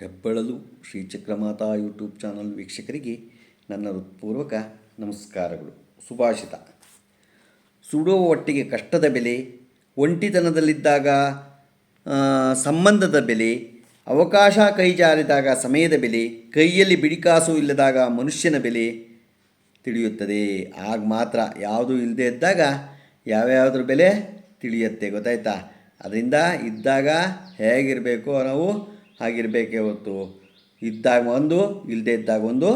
ಹೆಬ್ಬಳಲು Shri Chakramata YouTube channel ವೀಕ್ಷಕರಿಗೆ ನನ್ನ ಹೃತ್ಪೂರ್ವಕ ನಮಸ್ಕಾರಗಳು. ಸುಭಾಷಿತ. ಸುಡುವ ಒಟ್ಟಿಗೆ ಕಷ್ಟದ ಬೆಲೆ, ಒಂಟಿತನದಲ್ಲಿದ್ದಾಗ ಸಂಬಂಧದ ಬೆಲೆ, ಅವಕಾಶ ಕೈ ಜಾರಿದಾಗ ಸಮಯದ ಬೆಲೆ, ಕೈಯಲ್ಲಿ ಬಿಡಿಕಾಸು ಇಲ್ಲದಾಗ ಮನುಷ್ಯನ ಬೆಲೆ ತಿಳಿಯುತ್ತದೆ. ಆಗ ಮಾತ್ರ ಯಾವುದು ಇಲ್ಲದೆ ಇದ್ದಾಗ ಯಾವ್ಯಾವುದ್ರ ಬೆಲೆ ತಿಳಿಯುತ್ತೆ ಗೊತ್ತಾಯ್ತಾ? ಅದರಿಂದ ಇದ್ದಾಗ ಹೇಗಿರಬೇಕು ನಾವು ಹಾಗಿರಬೇಕೇ ಹೊತ್ತು ಇದ್ದಾಗ ಒಂದು ಇಲ್ಲದೇ ಇದ್ದಾಗ ಒಂದು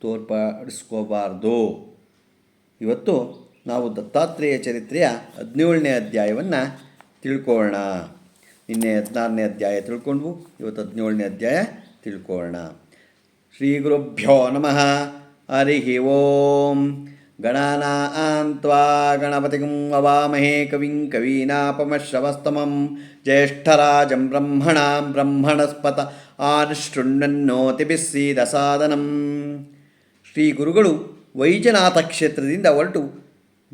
ತೋರ್ಪಡಿಸ್ಕೋಬಾರ್ದು. ಇವತ್ತು ನಾವು ದತ್ತಾತ್ರೇಯ ಚರಿತ್ರೆಯ ಹದಿನೇಳನೇ ಅಧ್ಯಾಯವನ್ನು ತಿಳ್ಕೊಳ್ಳೋಣ ನಿನ್ನೆ ಹದಿನಾರನೇ ಅಧ್ಯಾಯ ತಿಳ್ಕೊಂಡ್ವು, ಇವತ್ತು ಹದಿನೇಳನೇ ಅಧ್ಯಾಯ ತಿಳ್ಕೊಳ್ಳೋಣ ಶ್ರೀ ಗುರುಭ್ಯೋ ನಮಃ, ಹರಿ ಓಂ. ಅವಾಮಹೇ ಕವಿಂ ಕವೀನಾಪಮಶ್ರವಸ್ತಮಂ ಜ್ಯೇಷ್ಠರಾಜಂ ಬ್ರಹ್ಮಣಾಂ ಬ್ರಹ್ಮಣಸ್ಪತ ಆನುಶೃಣ್ವನ್ನೋತಿಭಿಸ್ಸೀದ ಸಾದನಂ ಶ್ರೀ ಗುರುಗಳು ವೈಜನಾಥ ಕ್ಷೇತ್ರದಿಂದ ಹೊರಟು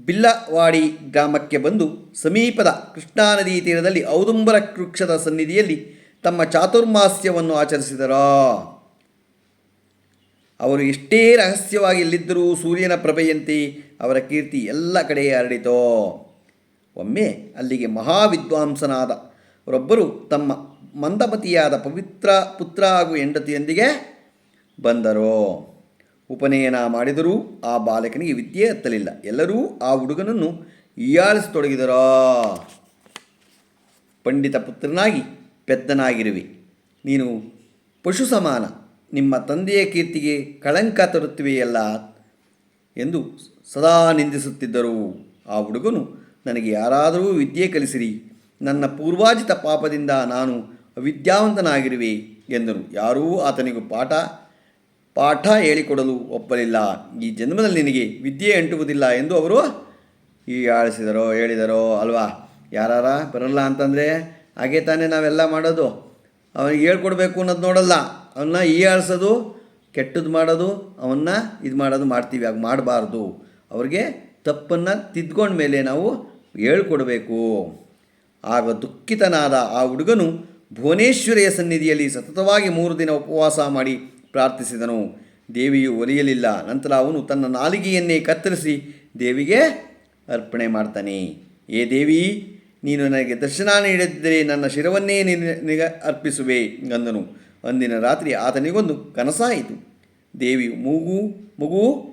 ಬಿಲ್ಲವಾಡಿ ಗ್ರಾಮಕ್ಕೆ ಬಂದು ಸಮೀಪದ ಕೃಷ್ಣಾ ನದಿ ತೀರದಲ್ಲಿ ಔದುಂಬರ ವೃಕ್ಷದ ಸನ್ನಿಧಿಯಲ್ಲಿ ತಮ್ಮ ಚಾತುರ್ಮಾಸ್ಯವನ್ನು ಆಚರಿಸಿದರೋ? ಅವರು ಎಷ್ಟೇ ರಹಸ್ಯವಾಗಿ ಎಲ್ಲಿದ್ದರೂ ಸೂರ್ಯನ ಪ್ರಭೆಯಂತೆ ಅವರ ಕೀರ್ತಿ ಎಲ್ಲ ಕಡೆ ಹರಡಿತು. ಒಮ್ಮೆ ಅಲ್ಲಿಗೆ ಮಹಾವಿದ್ವಾಂಸನಾದ ಅವರೊಬ್ಬರು ತಮ್ಮ ಮಂದಮತಿಯಾದ ಪವಿತ್ರ ಪುತ್ರ ಹಾಗೂ ಹೆಂಡತಿಯೊಂದಿಗೆ ಬಂದರು. ಉಪನಯನ ಮಾಡಿದರೂ ಆ ಬಾಲಕನಿಗೆ ವಿದ್ಯೆ ಹತ್ತಲಿಲ್ಲ. ಎಲ್ಲರೂ ಆ ಹುಡುಗನನ್ನು ಹೀಯಾಳಿಸತೊಡಗಿದರೋ. ಪಂಡಿತ ಪುತ್ರನಾಗಿ ಪೆದ್ದನಾಗಿರುವೆ. ನೀನು ಪಶು ಸಮಾನ ನಿಮ್ಮ ತಂದೆಯ ಕೀರ್ತಿಗೆ ಕಳಂಕ ತರುತ್ತಿವೆಯಲ್ಲ ಎಂದು ಸದಾ ನಿಂದಿಸುತ್ತಿದ್ದರು. ಆ ಹುಡುಗನು, ನನಗೆ ಯಾರಾದರೂ ವಿದ್ಯೆ ಕಲಿಸಿರಿ. ನನ್ನ ಪೂರ್ವಾಜಿತ ಪಾಪದಿಂದ ನಾನು ಅವಿದ್ಯಾವಂತನಾಗಿರುವೆ ಎಂದನು ಯಾರೂ ಆತನಿಗೂ ಪಾಠ ಪಾಠ ಹೇಳಿಕೊಡಲು ಒಪ್ಪಲಿಲ್ಲ. ಈ ಜನ್ಮದಲ್ಲಿ ನಿನಗೆ ವಿದ್ಯೆ ಅಂಟುವುದಿಲ್ಲ ಎಂದು ಅವರು ಈ ಆಳಿಸಿದರೋ ಹೇಳಿದರೋ ಅಲ್ವಾ? ಯಾರಾರ ಬರಲ್ಲ ಅಂತಂದರೆ ಹಾಗೆ ತಾನೇ ನಾವೆಲ್ಲ ಮಾಡೋದು. ಅವನಿಗೆ ಹೇಳ್ಕೊಡ್ಬೇಕು ಅನ್ನೋದು ನೋಡಲ್ಲ. ಅವನ್ನ ಈ ಆಳಿಸೋದು ಕೆಟ್ಟದ್ದು ಮಾಡೋದು, ಅವನ್ನ ಇದು ಮಾಡೋದು ಮಾಡ್ತೀವಿ. ಆಗ ಮಾಡಬಾರ್ದು. ಅವ್ರಿಗೆ ತಪ್ಪನ್ನು ತಿದ್ಕೊಂಡ ಮೇಲೆ ನಾವು ಹೇಳ್ಕೊಡ್ಬೇಕು. ಆಗ ದುಃಖಿತನಾದ ಆ ಹುಡುಗನು ಭುವನೇಶ್ವರಿಯ ಸನ್ನಿಧಿಯಲ್ಲಿ ಸತತವಾಗಿ ಮೂರು ದಿನ ಉಪವಾಸ ಮಾಡಿ ಪ್ರಾರ್ಥಿಸಿದನು. ದೇವಿಯು ಒಲಿಯಲಿಲ್ಲ. ನಂತರ ಅವನು ತನ್ನ ನಾಲಿಗೆಯನ್ನೇ ಕತ್ತರಿಸಿ ದೇವಿಗೆ ಅರ್ಪಣೆ ಮಾಡ್ತಾನೆ. ಏ ದೇವಿ, ನೀನು ನನಗೆ ದರ್ಶನ ನೀಡಿದ್ದರೆ ನನ್ನ ಶಿರವನ್ನೇ ನಿನಗೆ ಅರ್ಪಿಸುವೆ ಅಂದನು. ಅಂದಿನ ರಾತ್ರಿ ಆತನಿಗೊಂದು ಕನಸಾಯಿತು. ದೇವಿಯು ಮೂಗು, ಮಗು,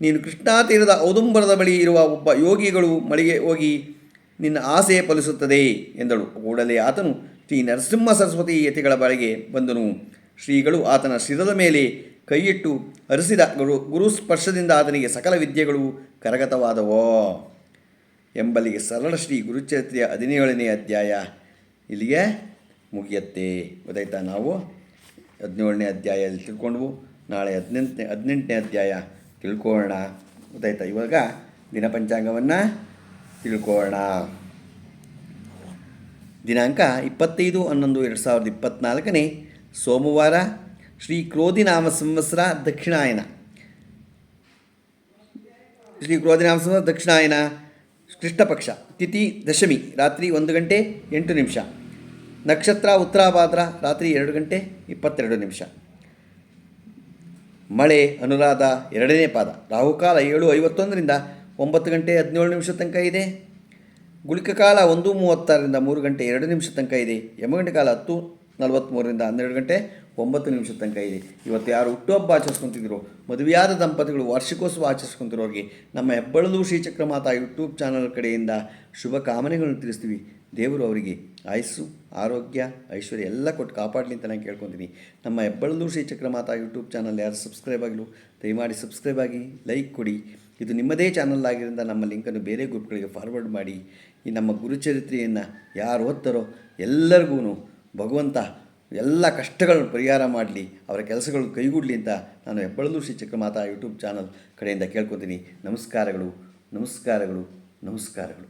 ನೀನು ಕೃಷ್ಣಾ ತೀರದ ಔದುಂಬರದ ಬಳಿ ಇರುವ ಒಬ್ಬ ಯೋಗಿಗಳು ಮಳಿಗೆ ಹೋಗಿ ನಿನ್ನ ಆಸೆ ಫಲಿಸುತ್ತದೆ ಎಂದಳು. ಕೂಡಲೇ ಆತನು ಶ್ರೀ ನರಸಿಂಹ ಸರಸ್ವತಿ ಯತಿಗಳ ಬಳಿಗೆ ಬಂದನು. ಶ್ರೀಗಳು ಆತನ ಶಿರದ ಮೇಲೆ ಕೈಯಿಟ್ಟು ಹರಿಸಿದ ಗುರು ಗುರು ಸ್ಪರ್ಶದಿಂದ ಆತನಿಗೆ ಸಕಲ ವಿದ್ಯೆಗಳು ಕರಗತವಾದವೋ. ಎಂಬಲ್ಲಿಗೆ ಸರಳ ಶ್ರೀ ಗುರುಚರಿತ್ರೆಯ ಹದಿನೇಳನೇ ಅಧ್ಯಾಯ. ಇಲ್ಲಿಗೆ ಮುಗಿಯತ್ತೆ. ಗೊತ್ತಾಯ್ತಾ ನಾವು? ಹದಿನೇಳನೇ ಅಧ್ಯಾಯದಲ್ಲಿ ತಿಳ್ಕೊಂಡ್ವು. ನಾಳೆ ಹದಿನೆಂಟನೇ ಹದಿನೆಂಟನೇ ಅಧ್ಯಾಯ ತಿಳ್ಕೊಳ್ಳೋಣ. ಗೊತ್ತಾಯ್ತಾ? ಇವಾಗ ದಿನಪಂಚಾಂಗವನ್ನು ತಿಳ್ಕೊಳ್ಳೋಣ. ದಿನಾಂಕ ಇಪ್ಪತ್ತೈದು ಹನ್ನೊಂದು, ಎರಡು ಸಾವಿರದ ಇಪ್ಪತ್ತ್ನಾಲ್ಕನೇ ಸೋಮವಾರ ಶ್ರೀ ಕ್ರೋಧಿನಾಮ ಸಂವತ್ಸರ ದಕ್ಷಿಣಾಯನ. ಶ್ರೀ ಕ್ರೋಧಿನಾಮ ಸಂವತ್ಸರ ದಕ್ಷಿಣಾಯನ ಕೃಷ್ಣಪಕ್ಷ, ತಿಥಿ ದಶಮಿ, ರಾತ್ರಿ ಒಂದು ಗಂಟೆ ಎಂಟು ನಿಮಿಷ. ನಕ್ಷತ್ರ ಉತ್ತರಾಭಾದ್ರ ರಾತ್ರಿ ಎರಡು ಗಂಟೆ ಇಪ್ಪತ್ತೆರಡು ನಿಮಿಷ. ಮಳೆ, ಅನುರಾಧ, ಎರಡನೇ ಪಾದ. ರಾಹುಕಾಲ ಏಳು ಐವತ್ತೊಂದರಿಂದ ಒಂಬತ್ತು ಗಂಟೆ ಹದಿನೇಳು ನಿಮಿಷ ತನಕ ಇದೆ. ಗುಳಿಕ ಕಾಲ ಒಂದು ಮೂವತ್ತಾರರಿಂದ ಮೂರು ಗಂಟೆ ಎರಡು ನಿಮಿಷ ತನಕ ಇದೆ. ಯಮಗಂಟೆ ಕಾಲ ಹತ್ತು ನಲವತ್ತ್ಮೂರರಿಂದ ಹನ್ನೆರಡು ಗಂಟೆ ಒಂಬತ್ತು ನಿಮಿಷ ತನಕ ಇದೆ. ಇವತ್ತು ಯಾರು ಹುಟ್ಟುಹಬ್ಬ ಆಚರಿಸ್ಕೊತಿದ್ರು, ಮದುವೆಯಾದ ದಂಪತಿಗಳು ವಾರ್ಷಿಕೋತ್ಸವ ಆಚರಿಸ್ಕೊಂತಿರೋರಿಗೆ ನಮ್ಮ ಹೆಬ್ಬಳಲು ಶ್ರೀಚಕ್ರ ಮಾತಾ ಯೂಟ್ಯೂಬ್ ಚಾನಲ್ ಕಡೆಯಿಂದ ಶುಭ ಕಾಮನೆಗಳನ್ನು ತಿಳಿಸ್ತೀವಿ. ದೇವರು ಅವರಿಗೆ ಆಯಸ್ಸು, ಆರೋಗ್ಯ, ಐಶ್ವರ್ಯ ಎಲ್ಲ ಕೊಟ್ಟು ಕಾಪಾಡಲಿ ಅಂತ ನಾನು ಕೇಳ್ಕೊತೀನಿ. ನಮ್ಮ ಹೆಬ್ಬಳೂರು ಶ್ರೀ ಮಾತಾ ಯೂಟ್ಯೂಬ್ ಚಾನಲ್ ಯಾರು ಸಬ್ಸ್ಕ್ರೈಬ್ ಆಗಿಲ್ಲ ದಯಮಾಡಿ ಸಬ್ಸ್ಕ್ರೈಬ್ ಆಗಿ, ಲೈಕ್ ಕೊಡಿ. ಇದು ನಿಮ್ಮದೇ ಚಾನಲ್ ಆಗಿದ್ದರಿಂದ ನಮ್ಮ ಲಿಂಕನ್ನು ಬೇರೆ ಗ್ರೂಪ್ಗಳಿಗೆ ಫಾರ್ವರ್ಡ್ ಮಾಡಿ. ಈ ನಮ್ಮ ಗುರುಚರಿತ್ರೆಯನ್ನು ಯಾರು ಓದ್ತಾರೋ ಎಲ್ಲರಿಗೂ ಭಗವಂತ ಎಲ್ಲ ಕಷ್ಟಗಳನ್ನು ಪರಿಹಾರ ಮಾಡಲಿ, ಅವರ ಕೆಲಸಗಳು ಕೈಗೂಡಲಿ ಅಂತ ನಾನು ಹೆಬ್ಬಳಲು ಶ್ರೀ ಚಕ್ರಮಾತಾ ಯೂಟ್ಯೂಬ್ ಚಾನಲ್ ಕಡೆಯಿಂದ ಕೇಳ್ಕೊತೀನಿ. ನಮಸ್ಕಾರಗಳು ನಮಸ್ಕಾರಗಳು ನಮಸ್ಕಾರಗಳು.